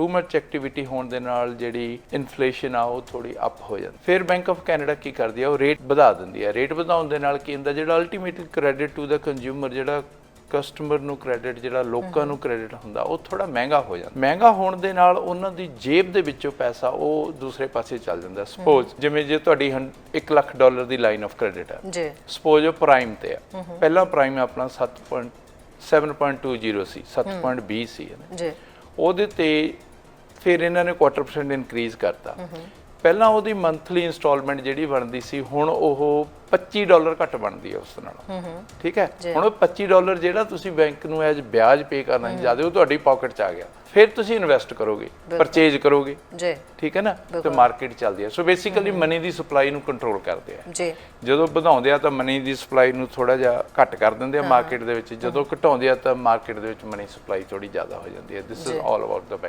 Too much activity ਹੋਣ ਦੇ ਨਾਲ ਜਿਹੜੀ ਇਨਫਲੇਸ਼ਨ ਆ ਉਹ ਥੋੜੀ ਅਪ ਹੋ ਜਾਂਦੀ। ਫਿਰ ਬੈਂਕ ਆਫ ਕੈਨੇਡਾ ਕੀ ਕਰਦੀ ਆ? ਉਹ ਰੇਟ ਵਧਾ ਦਿੰਦੀ ਆ। ਰੇਟ ਵਧਾਉਣ ਦੇ ਨਾਲ ਕੀ ਹੁੰਦਾ? ਜਿਹੜਾ ਅਲਟੀਮੇਟਲੀ ਕ੍ਰੈਡਿਟ ਟੂ ਦਾ ਕੰਜ਼ਿਊਮਰ ਜਿਹੜਾ ਕਸਟਮਰ ਨੂੰ ਕ੍ਰੈਡਿਟ ਜਿਹੜਾ ਲੋਕਾਂ ਨੂੰ ਕ੍ਰੈਡਿਟ ਹੁੰਦਾ ਉਹ ਥੋੜਾ ਮਹਿੰਗਾ ਹੋ ਜਾਂਦਾ। ਮਹਿੰਗਾ ਹੋਣ ਦੇ ਨਾਲ ਉਹਨਾਂ ਦੀ ਜੇਬ ਦੇ ਵਿੱਚੋਂ ਪੈਸਾ ਉਹ ਦੂਸਰੇ ਪਾਸੇ ਚੱਲ ਜਾਂਦਾ। ਸਪੋਜ਼ ਜਿਵੇਂ ਜੇ ਤੁਹਾਡੀ 1 ਲੱਖ ਡਾਲਰ ਦੀ ਲਾਈਨ ਆਫ ਕ੍ਰੈਡਿਟ ਹੈ ਜੀ। ਸਪੋਜ਼ ਉਹ ਪ੍ਰਾਈਮ ਤੇ ਆ। ਪਹਿਲਾਂ ਪ੍ਰਾਈਮ ਆਪਣਾ 7.7.20 ਸੀ 7.20 ਸੀ। ਜੀ। ਉਹਦੇ ਤੇ ਫਿਰ ਇਹਨਾਂ ਨੇ ਕੁਆਟਰ ਪਰਸੈਂਟ ਇਨਕਰੀਜ਼ ਕਰਤਾ। ਪਹਿਲਾਂ ਉਹਦੀ ਮੰਥਲੀ ਇਨਸਟਾਲਮੈਂਟ ਜਿਹੜੀ ਬਣਦੀ ਸੀ ਹੁਣ ਉਹ 25 ਡਾਲਰ ਘੱਟ ਬਣਦੀ ਹੈ ਉਸ ਨਾਲੋਂ। ਠੀਕ ਹੈ? ਹੁਣ ਉਹ 25 ਡਾਲਰ ਜਿਹੜਾ ਤੁਸੀਂ ਬੈਂਕ ਨੂੰ ਐਜ ਵਿਆਜ ਪੇ ਕਰਨਾ ਜ਼ਿਆਦਾ ਉਹ ਤੁਹਾਡੀ ਪਾਕਟ 'ਚ ਆ ਗਿਆ। ਫਿਰ ਤੁਸੀਂ ਇਨਵੈਸਟ ਕਰੋਗੇ ਪਰਚੇਜ ਕਰੋਗੇ। ਜੀ। ਠੀਕ ਹੈ ਨਾ? ਤੇ ਮਾਰਕੀਟ ਚੱਲਦੀ ਹੈ ਸੋ ਬੇਸਿਕਲੀ ਮਨੀ ਦੀ ਸਪਲਾਈ ਨੂੰ ਕੰਟਰੋਲ ਕਰਦੇ ਆ। ਜੀ। ਜਦੋਂ ਵਧਾਉਂਦੇ ਆ ਤਾਂ ਮਨੀ ਦੀ ਸਪਲਾਈ ਨੂੰ ਥੋੜਾ ਜਿਹਾ ਘੱਟ ਕਰ ਦਿੰਦੇ ਆ ਮਾਰਕੀਟ ਦੇ ਵਿੱਚ। ਜਦੋਂ ਘਟਾਉਂਦੇ ਆ ਤਾਂ ਮਾਰਕੀਟ ਦੇ ਵਿੱਚ ਮਨੀ ਸਪਲਾਈ ਥੋੜੀ ਜ਼ਿਆਦਾ ਹੋ ਜਾਂਦੀ ਹੈ this is all about the